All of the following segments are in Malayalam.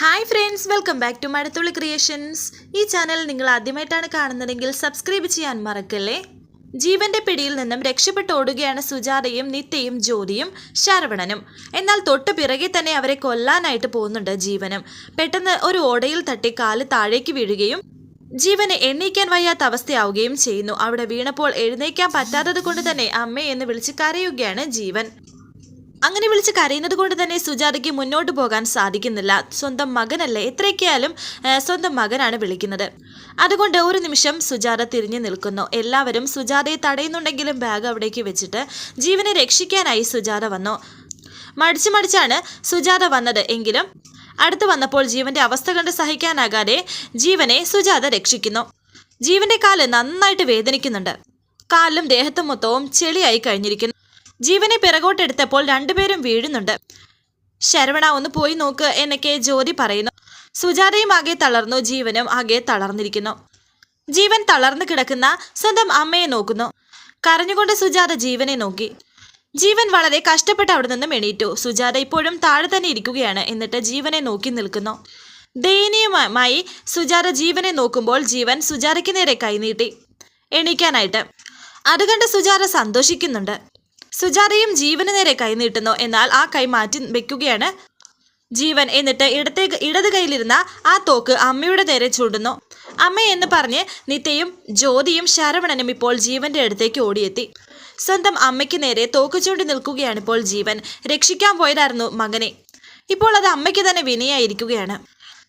Hi friends welcome back to Mazhathulli creations ഈ ചാനൽ നിങ്ങൾ ആദ്യമായിട്ടാണ് കാണുന്നതെങ്കിൽ സബ്സ്ക്രൈബ് ചെയ്യാൻ മറക്കല്ലേ? ജീവന്റെ പിടിയിൽ നിന്നും രക്ഷപ്പെട്ടോടുകയാണ് സുജാതയും നിത്യയും ജ്യോതിയും ശരവണനും. എന്നാൽ തൊട്ട് പിറകെ തന്നെ അവരെ കൊല്ലാനായിട്ട് പോകുന്നുണ്ട് ജീവനും. പെട്ടെന്ന് ഒരു ഓടയിൽ തട്ടി കാൽ താഴേക്ക് വീഴുകയും ജീവനെ എണ്ണീക്കാൻ വയ്യാത്ത അവസ്ഥയാവുകയും ചെയ്യുന്നു. അവിടെ വീണപ്പോൾ എഴുന്നേക്കാൻ പറ്റാത്തത് കൊണ്ട് തന്നെ അമ്മയെന്ന് വിളിച്ച് കരയുകയാണ് ജീവൻ. അങ്ങനെ വിളിച്ച് കരയുന്നത് കൊണ്ട് തന്നെ സുജാതയ്ക്ക് മുന്നോട്ട് പോകാൻ സാധിക്കുന്നില്ല. സ്വന്തം മകനല്ലേ? എത്രയൊക്കെയാലും സ്വന്തം മകനാണ് വിളിക്കുന്നത്. അതുകൊണ്ട് ഒരു നിമിഷം സുജാത തിരിഞ്ഞു നിൽക്കുന്നു. എല്ലാവരും സുജാതയെ തടയുന്നുണ്ടെങ്കിലും ബാഗ് അവിടേക്ക് വെച്ചിട്ട് ജീവനെ രക്ഷിക്കാനായി സുജാത വന്നു. മടിച്ചു മടിച്ചാണ് സുജാത വന്നത്. എങ്കിലും അടുത്ത് വന്നപ്പോൾ ജീവന്റെ അവസ്ഥ കണ്ട് സഹിക്കാനാകാതെ ജീവനെ സുജാത രക്ഷിക്കുന്നു. ജീവന്റെ കാൽ നന്നായിട്ട് വേദനിക്കുന്നുണ്ട്. കാലും ദേഹത്തും മൊത്തവും ചെളിയായി കഴിഞ്ഞിരിക്കുന്നു. ജീവനെ പിറകോട്ടെടുത്തപ്പോൾ രണ്ടുപേരും വീഴുന്നുണ്ട്. ശരവണ ഒന്ന് പോയി നോക്ക് എന്നൊക്കെ ജ്യോതി പറയുന്നു. സുജാതയും ആകെ തളർന്നു ജീവനും ആകെ തളർന്നിരിക്കുന്നു. ജീവൻ തളർന്നു കിടക്കുന്ന സ്വന്തം അമ്മയെ നോക്കുന്നു. കരഞ്ഞുകൊണ്ട് സുജാത ജീവനെ നോക്കി. ജീവൻ വളരെ കഷ്ടപ്പെട്ട് അവിടെ നിന്നും എണീറ്റു. സുജാത ഇപ്പോഴും താഴെ തന്നെ ഇരിക്കുകയാണ്. എന്നിട്ട് ജീവനെ നോക്കി നിൽക്കുന്നു. ദയനീയമായി സുജാത ജീവനെ നോക്കുമ്പോൾ ജീവൻ സുജാതയ്ക്ക് നേരെ കൈനീട്ടി എണീക്കാനായിട്ട്. അതുകൊണ്ട് കണ്ട് സുജാത സന്തോഷിക്കുന്നുണ്ട്. സുജാതയും ജീവന് നേരെ കൈനീട്ടുന്നു എന്നാൽ ആ കൈ മാറ്റി വെക്കുകയാണ് ജീവൻ. എന്നിട്ട് ഇടത്തെ ഇടത് കൈയിലിരുന്ന ആ തോക്ക് അമ്മയുടെ നേരെ ചൂടുന്നു അമ്മ എന്ന് പറഞ്ഞ് നിത്യയും ജ്യോതിയും ശരവണനും ഇപ്പോൾ ജീവന്റെ അടുത്തേക്ക് ഓടിയെത്തി. സ്വന്തം അമ്മയ്ക്ക് നേരെ തോക്ക് ചൂണ്ടി നിൽക്കുകയാണ് ഇപ്പോൾ ജീവൻ. രക്ഷിക്കാൻ പോയതായിരുന്നു മകനെ. ഇപ്പോൾ അത് അമ്മയ്ക്ക് തന്നെ വിനയായിരിക്കുകയാണ്.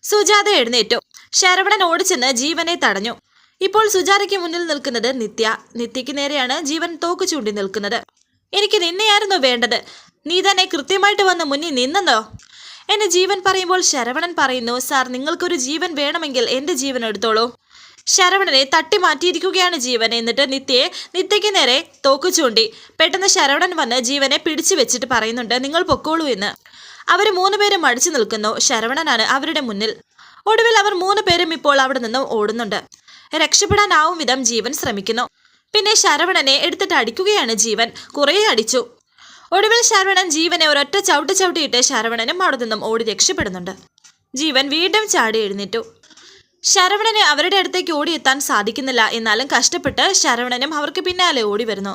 സുജാത എഴുന്നേറ്റു. ശരവണൻ ഓടിച്ചെന്ന് ജീവനെ തടഞ്ഞു. ഇപ്പോൾ സുജാതയ്ക്ക് മുന്നിൽ നിൽക്കുന്നത് നിത്യ. നിത്യയ്ക്ക് നേരെയാണ് ജീവൻ തോക്ക് ചൂണ്ടി നിൽക്കുന്നത്. എനിക്ക് നിന്നെയായിരുന്നു വേണ്ടത്. നീ തന്നെ കൃത്യമായിട്ട് വന്ന് മുന്നിൽ നിന്നോ എന്നെ ജീവൻ പറയുമ്പോൾ ശരവണൻ പറയുന്നു സാർ നിങ്ങൾക്കൊരു ജീവൻ വേണമെങ്കിൽ എന്റെ ജീവൻ എടുത്തോളൂ. ശരവണനെ തട്ടി മാറ്റിയിരിക്കുകയാണ് ജീവൻ. എന്നിട്ട് നിത്യയെ നിത്യയ്ക്ക് നേരെ തോക്കു ചൂണ്ടി. പെട്ടെന്ന് ശരവണൻ വന്ന് ജീവനെ പിടിച്ചു വെച്ചിട്ട് പറയുന്നുണ്ട് നിങ്ങൾ പൊക്കോളൂ എന്ന്. അവർ മൂന്ന് പേരും മടിച്ചു നിൽക്കുന്നു. ശരവണനാണ് അവരുടെ മുന്നിൽ. ഒടുവിൽ അവർ മൂന്ന് പേരും ഇപ്പോൾ അവിടെ നിന്നും ഓടുന്നുണ്ട്. രക്ഷപ്പെടാനാവും വിധം ജീവൻ ശ്രമിക്കുന്നു. പിന്നെ ശരവണനെ എടുത്തിട്ട് അടിക്കുകയാണ് ജീവൻ. കുറേ അടിച്ചു. ഒടുവിൽ ശരവണൻ ജീവനെ ഒരൊറ്റ ചവിട്ട് ചവിട്ടിയിട്ട് ശരവണനും അവിടെ നിന്നും ഓടി രക്ഷപ്പെടുന്നുണ്ട്. ജീവൻ വീണ്ടും ചാടി എഴുന്നേറ്റു. ശരവണനെ അവരുടെ അടുത്തേക്ക് ഓടിയെത്താൻ സാധിക്കുന്നില്ല. എന്നാലും കഷ്ടപ്പെട്ട് ശരവണനും അവർക്ക് പിന്നാലെ ഓടി വരുന്നു.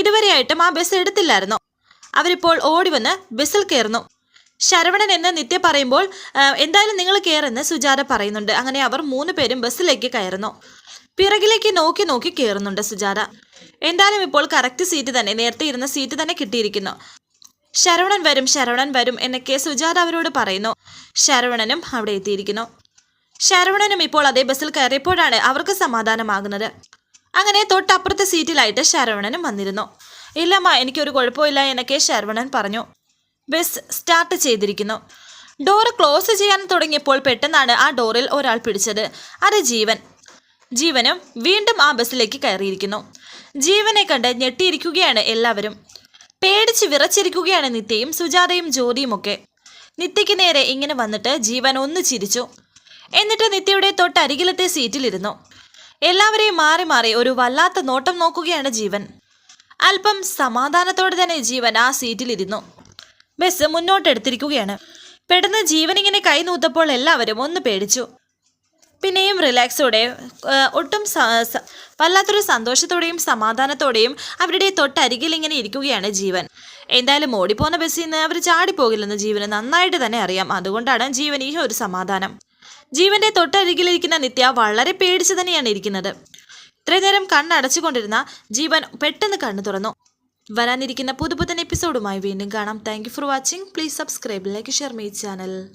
ഇതുവരെയായിട്ടും ആ ബസ് എടുത്തില്ലായിരുന്നു. അവരിപ്പോൾ ഓടി വന്ന് ബസ്സിൽ കയറുന്നു. ശരവണൻ എന്ന് നിത്യ പറയുമ്പോൾ എന്തായാലും നിങ്ങൾ കയറെന്ന് സുജാത പറയുന്നുണ്ട്. അങ്ങനെ അവർ മൂന്ന് പേരും ബസ്സിലേക്ക് കയറുന്നു. പിറകിലേക്ക് നോക്കി നോക്കി കയറുന്നുണ്ട് സുജാത. എന്തായാലും ഇപ്പോൾ കറക്റ്റ് സീറ്റ് തന്നെ നേരത്തെ ഇരുന്ന സീറ്റ് തന്നെ കിട്ടിയിരിക്കുന്നു. ശരവണൻ വരും ശരവണൻ വരും എന്നൊക്കെ സുജാത അവരോട് പറയുന്നു. ശരവണനും അവിടെ എത്തിയിരിക്കുന്നു. ശരവണനും ഇപ്പോൾ അതേ ബസ്സിൽ കയറിയപ്പോഴാണ് അവർക്ക് സമാധാനമാകുന്നത്. അങ്ങനെ തൊട്ടപ്പുറത്തെ സീറ്റിലായിട്ട് ശരവണനും വന്നിരുന്നു. ഇല്ലമ്മ എനിക്കൊരു കുഴപ്പമില്ല എന്നൊക്കെ ശരവണൻ പറഞ്ഞു. ബസ് സ്റ്റാർട്ട് ചെയ്തിരിക്കുന്നു. ഡോറ് ക്ലോസ് ചെയ്യാൻ തുടങ്ങിയപ്പോൾ പെട്ടെന്നാണ് ആ ഡോറിൽ ഒരാൾ പിടിച്ചത്. അത് ജീവൻ. ജീവനും വീണ്ടും ആ ബസ്സിലേക്ക് കയറിയിരിക്കുന്നു. ജീവനെ കണ്ട് ഞെട്ടിയിരിക്കുകയാണ് എല്ലാവരും. പേടിച്ച് വിറച്ചിരിക്കുകയാണ് നിത്യയും സുജാതയും ജ്യോതിയും ഒക്കെ. നിത്യയ്ക്ക് നേരെ ഇങ്ങനെ വന്നിട്ട് ജീവൻ ഒന്ന് ചിരിച്ചു. എന്നിട്ട് നിത്യയുടെ തൊട്ടരികിലത്തെ സീറ്റിലിരുന്നു. എല്ലാവരെയും മാറി മാറി ഒരു വല്ലാത്ത നോട്ടം നോക്കുകയാണ് ജീവൻ. അല്പം സമാധാനത്തോടെ തന്നെ ജീവൻ ആ സീറ്റിലിരുന്നു. ബസ് മുന്നോട്ടെടുത്തിരിക്കുകയാണ്. പെട്ടെന്ന് ജീവൻ ഇങ്ങനെ കൈ നൂത്തപ്പോൾ എല്ലാവരും ഒന്ന് പേടിച്ചു. പിന്നെയും റിലാക്സോടെ ഒട്ടും വല്ലാത്തൊരു സന്തോഷത്തോടെയും സമാധാനത്തോടെയും അവരുടെ തൊട്ടരികിൽ ഇങ്ങനെ ഇരിക്കുകയാണ് ജീവൻ. എന്തായാലും ഓടിപ്പോന്ന ബസ്സിൽ നിന്ന് അവർ ചാടിപ്പോകില്ലെന്ന് ജീവന് നന്നായിട്ട് തന്നെ അറിയാം. അതുകൊണ്ടാണ് ജീവൻ ഈ ഒരു സമാധാനം. ജീവന്റെ തൊട്ടരികിലിരിക്കുന്ന നിത്യ വളരെ പേടിച്ചു തന്നെയാണ് ഇരിക്കുന്നത്. ഇത്രയും നേരം കണ്ണടച്ചുകൊണ്ടിരുന്ന ജീവൻ പെട്ടെന്ന് കണ്ണു തുറന്നു. വരാനിരിക്കുന്ന പുതുപുത്തൻ എപ്പിസോഡുമായി വീണ്ടും കാണാം. Thank for watching please subscribe like share my channel